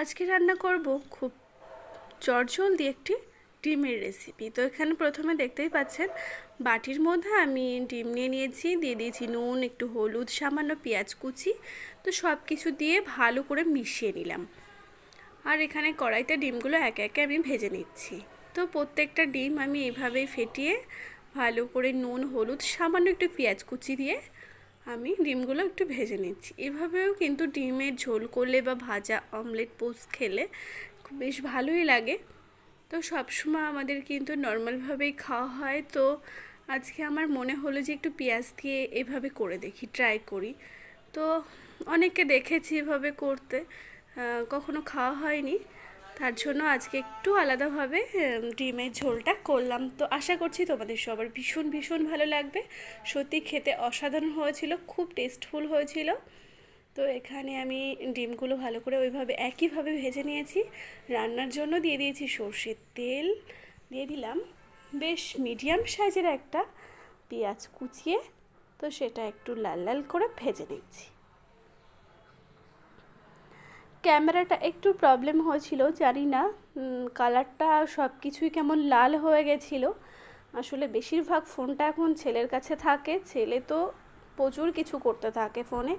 আজকে রান্না করব খুব চটজলদি একটি ডিমের রেসিপি তো এখানে প্রথমে দেখতেই পাচ্ছেন, বাটির মধ্যে আমি ডিম নিয়ে নিয়েছি, দিয়ে দিয়েছি নুন, একটু হলুদ, সামান্য পেঁয়াজ কুচি, তো সব কিছু দিয়ে ভালো করে মিশিয়ে নিলাম। আর এখানে কড়াইতে ডিমগুলো একে একে আমি ভেজে নিচ্ছি। তো প্রত্যেকটা ডিম আমি এইভাবেই ফেটিয়ে ভালো করে নুন, হলুদ, সামান্য একটু পেঁয়াজ কুচি দিয়ে আমি ডিমগুলো একটু ভেজে নিচ্ছি। এভাবেও কিন্তু ডিমের ঝোল করলে বা ভাজা অমলেট পোস্ট খেলে বেশ ভালোই লাগে। তো সবসময় আমাদের কিন্তু নর্মালভাবেই খাওয়া হয়। তো আজকে আমার মনে হলো যে একটু পেঁয়াজ দিয়ে এভাবে করে দেখি, ট্রাই করি। তো অনেককে দেখেছি এভাবে করতে। কখনো খাওয়া হয়নি। তার জন্য আজকে একটু আলাদাভাবে ডিমের ঝোলটা করলাম। তো আশা করছি তোমাদের সবার ভীষণ ভীষণ ভালো লাগবে। সত্যি খেতে অসাধারণ হয়েছিল, খুব টেস্টফুল হয়েছিল। তো এখানে আমি ডিমগুলো ভালো করে ওইভাবে, একইভাবে ভেজে নিয়েছি। রান্নার জন্য দিয়ে দিয়েছি সর্ষের তেল। দিয়ে দিলাম বেশ মিডিয়াম সাইজের একটা পেঁয়াজ কুচিয়ে। তো সেটা একটু লাল লাল করে ভেজে নিচ্ছি। ক্যামেরাটা একটু প্রবলেম হয়েছিল, জানি না কালারটা সব কিছুই কেমন লাল হয়ে গেছিল। আসলে বেশিরভাগ ফোনটা এখন ছেলের কাছে থাকে, ছেলে তো প্রচুর কিছু করতে থাকে ফোনে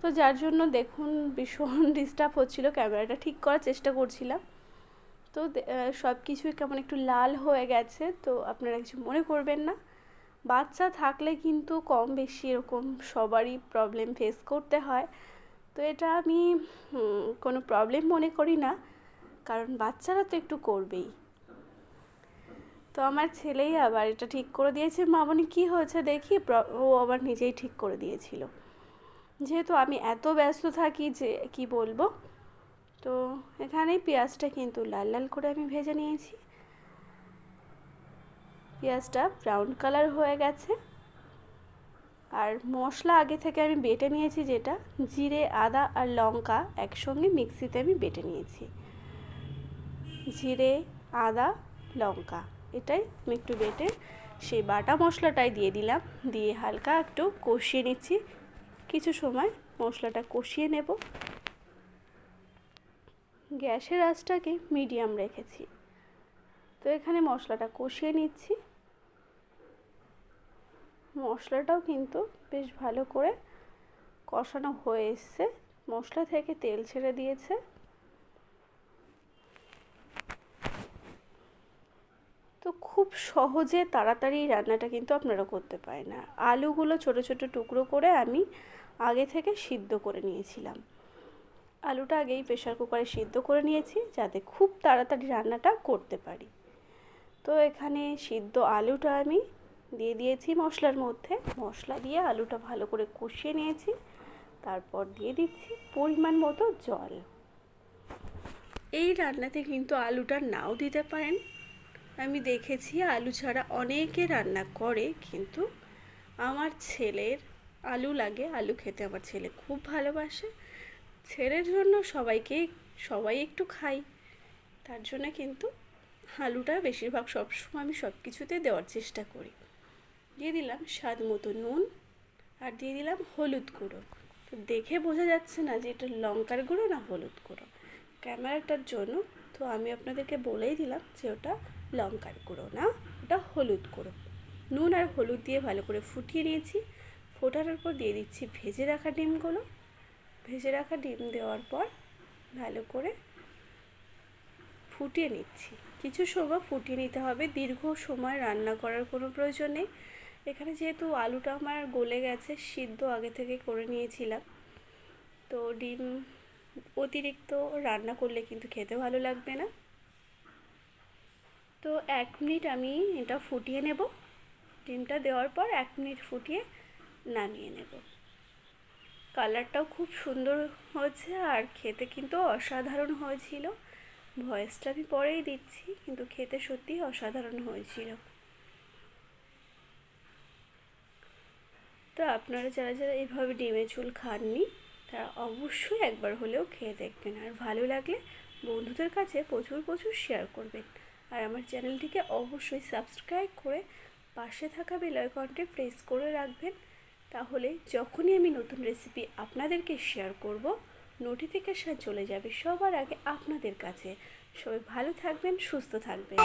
তো যার জন্য দেখুন, ভীষণ ডিস্টার্ব হচ্ছিল, ক্যামেরাটা ঠিক করার চেষ্টা করছিলাম। তো সব কিছুই কেমন একটু লাল হয়ে গেছে, তো আপনারা কিছু মনে করবেন না। বাচ্চা থাকলে কিন্তু কম বেশি এরকম সবারই প্রবলেম ফেস করতে হয়। তো এটা আমি কোনো প্রবলেম মনে করি না, কারণ বাচ্চারা তো একটু করবেই। তো আমার ছেলেই আবার এটা ঠিক করে দিয়েছে, মামনি, কী হয়েছে দেখি। ও আবার নিজেই ঠিক করে দিয়েছিল। যেহেতু আমি এত ব্যস্ত থাকি যে, কি বলব? তো এখানে পেঁয়াজটা কিন্তু লাল লাল করে আমি ভেজে নিয়েছি। পেঁয়াজটা ব্রাউন কালার হয়ে গেছে। আর মশলা আগে থেকে আমি বেটে নিয়েছি যেটা, জিরে, আদা আর লঙ্কা একসঙ্গে মিক্সিতে আমি বেটে নিয়েছি। জিরে, আদা, লঙ্কা, এটাই আমি একটু বেটে সেই বাটা মশলাটাই দিয়ে দিলাম। দিয়ে হালকা একটু কষিয়ে নিচ্ছি। কিছু সময় মশলাটা কষিয়ে নেব। গ্যাসের আঁচটাকে মিডিয়াম রেখেছি। তো এখানে মশলাটা কষিয়ে নিচ্ছি। মশলাটাও কিন্তু বেশ ভালো করে কষানো হয়ে এসছে। মশলা থেকে তেল ছেড়ে দিয়েছে। তো খুব সহজে তাড়াতাড়ি রান্নাটা কিন্তু আপনারা করতে পারেন না। আলুগুলো ছোট ছোট টুকরো করে আমি আগে থেকে সিদ্ধ করে নিয়েছিলাম। আলুটা আগেই প্রেশার কুকারে সিদ্ধ করে নিয়েছি যাতে খুব তাড়াতাড়ি রান্নাটা করতে পারি। তো এখানে সিদ্ধ আলুটা আমি দিয়ে দিয়েছি মশলার মধ্যে। মশলা দিয়ে আলুটা ভালো করে কষিয়ে নিয়েছি। তারপর দিয়ে দিচ্ছি পরিমাণ মতো জল। এই রান্নাতে কিন্তু আলুটা নাও দিতে পারেন। আমি দেখেছি আলু ছাড়া অনেকে রান্না করে, কিন্তু আমার ছেলের আলু লাগে। আলু খেতে আমার ছেলে খুব ভালোবাসে। ছেলের জন্য সবাইকে, সবাই একটু খাই। তার জন্য কিন্তু আলুটা বেশিরভাগ সবসময় আমি সব কিছুতে দেওয়ার চেষ্টা করি। দিয়ে দিলাম স্বাদ মতো নুন আর দিয়ে দিলাম হলুদ গুঁড়ো। তো দেখে বোঝা যাচ্ছে না যে এটা লঙ্কার গুঁড়ো না হলুদ গুঁড়ো। ক্যামেরাটার জন্য তো আমি আপনাদেরকে বলেই দিলাম যে ওটা লঙ্কার গুঁড়ো না, ওটা হলুদ গুঁড়ো। নুন আর হলুদ দিয়ে ভালো করে ফুটিয়ে নিয়েছি। ফোটানোর পর দিয়ে দিচ্ছি ভেজে রাখা ডিমগুলো। ভেজে রাখা ডিম দেওয়ার পর ভালো করে ফুটিয়ে নিচ্ছি। কিছু সময় ফুটিয়ে নিতে হবে, দীর্ঘ সময় রান্না করার কোনো প্রয়োজন নেই। এখানে যেহেতু আলুটা আমার গলে গেছে, সিদ্ধ আগে থেকে করে নিয়েছিলাম। তো ডিম অতিরিক্ত রান্না করলে কিন্তু খেতে ভালো লাগবে না। তো এক মিনিট আমি এটা ফুটিয়ে নেব। ডিমটা দেওয়ার পর এক মিনিট ফুটিয়ে নামিয়ে নেব। কালারটাও খুব সুন্দর হয়েছে আর খেতে কিন্তু অসাধারণ হয়েছিল। ভয়েসটা আমি পরেই দিচ্ছি, কিন্তু খেতে সত্যিই অসাধারণ হয়েছিল। তো আপনারা যারা যারা এইভাবে ডিমের ঝোল খাননি, তারা অবশ্যই একবার হলেও খেয়ে দেখবেন। আর ভালো লাগলে বন্ধুদের কাছে প্রচুর প্রচুর শেয়ার করবেন। আর আমার চ্যানেলটিকে অবশ্যই সাবস্ক্রাইব করে পাশে থাকা বেল আইকনটি প্রেস করে রাখবেন। তাহলে যখনই আমি নতুন রেসিপি আপনাদেরকে শেয়ার করব নোটিফিকেশান চলে যাবে সবার আগে আপনাদের কাছে। সবাই ভালো থাকবেন, সুস্থ থাকবেন।